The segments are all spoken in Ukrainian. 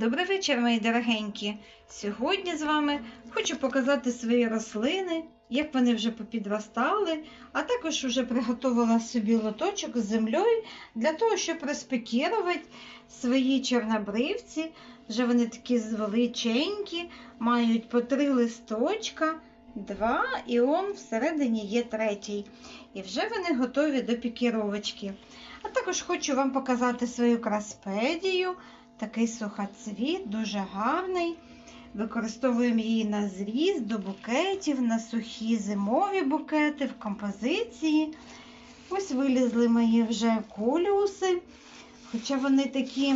Добрий вечір, мої дорогенькі! Сьогодні з вами хочу показати свої рослини, як вони вже попідростали, а також вже приготувала собі лоточок з землею для того, щоб розпекірувати свої чорнобривці. Вже вони такі величенькі, мають по три листочка, два, і он всередині є третій. І вже вони готові до пікіровочки. А також хочу вам показати свою краспедію. Такий сухоцвіт, дуже гарний. Використовуємо її на зріз до букетів, на сухі зимові букети, в композиції. Ось вилізли мої вже колюси. Хоча вони такі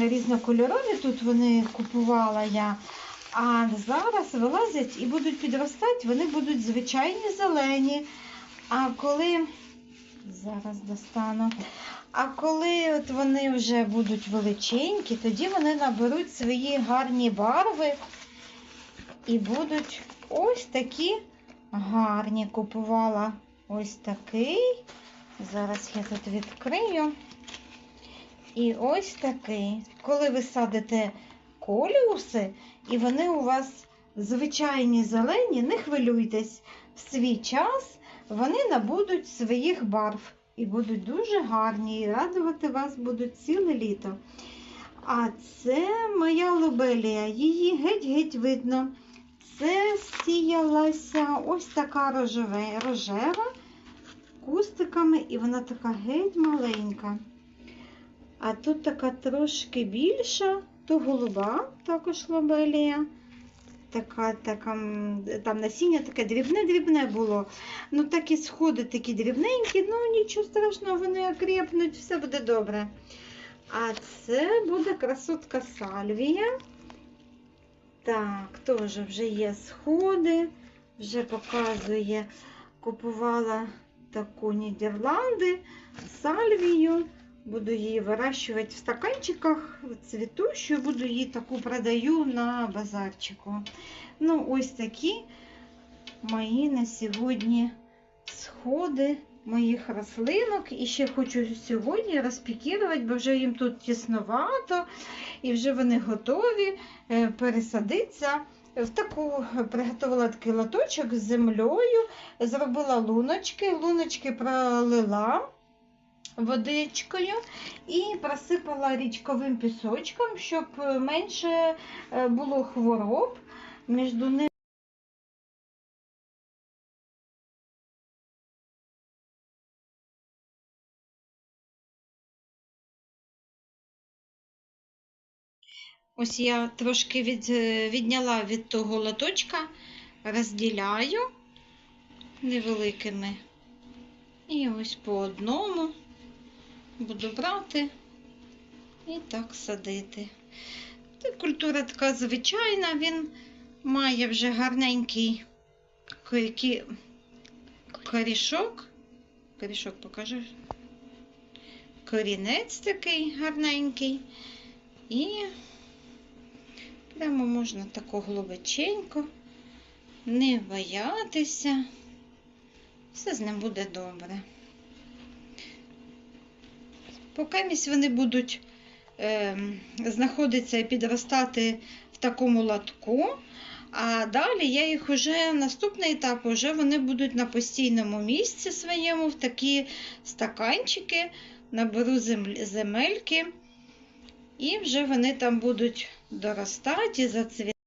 різнокольорові, тут вони купувала я. А зараз вилазять і будуть підростати, вони будуть звичайні зелені. А коли зараз достану. А коли от вони вже будуть величенькі, тоді вони наберуть свої гарні барви і будуть ось такі гарні. Купувала ось такий. Зараз я тут відкрию. І ось такий. Коли ви садите коліуси, і вони у вас звичайні зелені, не хвилюйтесь. В свій час вони набудуть своїх барв і будуть дуже гарні, і радувати вас будуть ціле літо. А це моя лобелія, її геть-геть видно. Це сіялася ось така рожеве, рожева кустиками, і вона така геть маленька. А тут така трошки більша, то голуба, також лобелія. Така, така, там насіння таке дрібне-дрібне було. Ну, так і сходи такі дрібненькі, ну нічого страшного, вони окрепнуть, все буде добре. А це буде красотка сальвія. Так, теж вже є сходи, вже показує, купувала таку Нідерланди, сальвію. Буду її вирощувати в стаканчиках цвітущу, буду її таку продаю на базарчику. Ну, ось такі мої на сьогодні сходи моїх рослинок. І ще хочу сьогодні розпікірувати, бо вже їм тут тісновато, і вже вони готові е, пересадитися. В таку приготувала такий лоточок з землею, зробила луночки, луночки пролила водичкою і просипала річковим пісочком, щоб менше е, було хвороб між ними. Ось я трошки від, е, відняла від того лоточка, розділяю невеликими. І ось по одному буду брати і так садити. Це культура така звичайна, він має вже гарненький корішок. Корішок покажу. Корінець такий гарненький. І прямо можна тако глибоченько, не боятися. Все з ним буде добре. Поки вони будуть е, знаходитися і підростати в такому латку, а далі я їх вже наступний етап, вже вони будуть на постійному місці своєму, в такі стаканчики, наберу земельки, і вже вони там будуть доростати і зацвітати.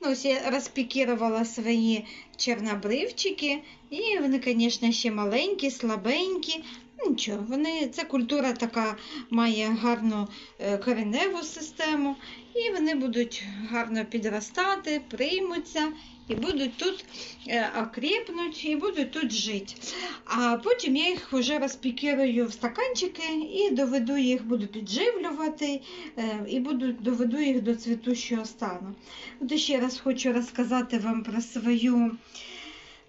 Ну, ось я розпікірувала свої чорнобривчики, і вони, звісно, ще маленькі, слабенькі. Нічого, вони, ця культура така має гарну е, кореневу систему, і вони будуть гарно підростати, приймуться і будуть тут е, окріпнуть, і будуть тут жити. А потім я їх вже розпікірую в стаканчики і доведу їх, буду підживлювати е, і буду, доведу їх до цвітущого стану. От ще раз хочу розказати вам про свою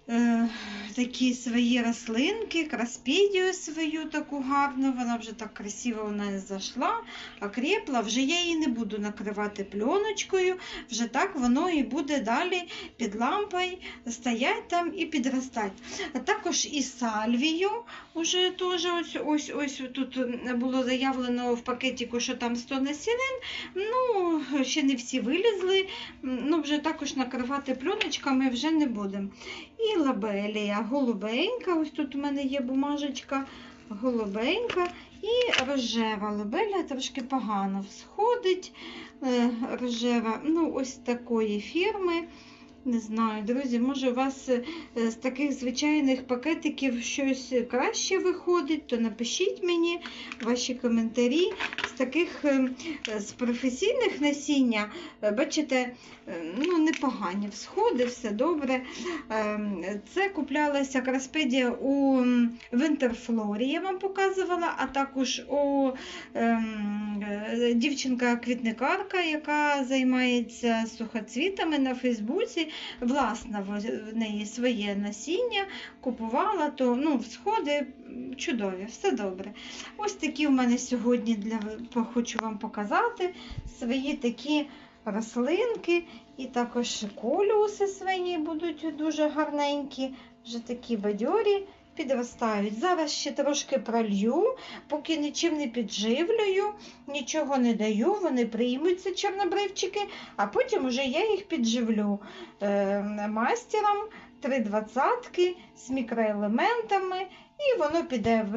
е, такі свої рослинки, краспідію свою таку гарну, вона вже так красиво у нас зайшла, окрепла, вже я її не буду накривати пленочкою, вже так воно і буде далі під лампою стоять там і підростати. А також і сальвію, уже теж ось, ось, ось тут було заявлено в пакетику, що там 100 насінин, ну, ще не всі вилізли, ну, вже також накривати пленочками вже не будемо. І лабелія голубенька, ось тут у мене є бумажечка голубенька і рожева лабелія трошки погано всходить. Е, Рожева, ну ось такої фірми. Не знаю, друзі, може у вас е, з таких звичайних пакетиків щось краще виходить, то напишіть мені ваші коментарі. З таких е, з професійних насіння, е, бачите, ну, непогані всходи, все добре. Це куплялася краспедія у Вінтерфлорі, я вам показувала, а також у ем, дівчинка-квітникарка, яка займається сухоцвітами на Фейсбуці. Власне, в неї своє насіння купувала, то ну, всходи чудові, все добре. Ось такі в мене сьогодні для хочу вам показати свої такі рослинки. І також колюси свої будуть дуже гарненькі, вже такі бадьорі підростають. Зараз ще трошки пролью, поки нічим не підживлюю, нічого не даю, вони приймуться чорнобривчики, а потім вже я їх підживлю е, мастером 3,20 з мікроелементами, і воно піде в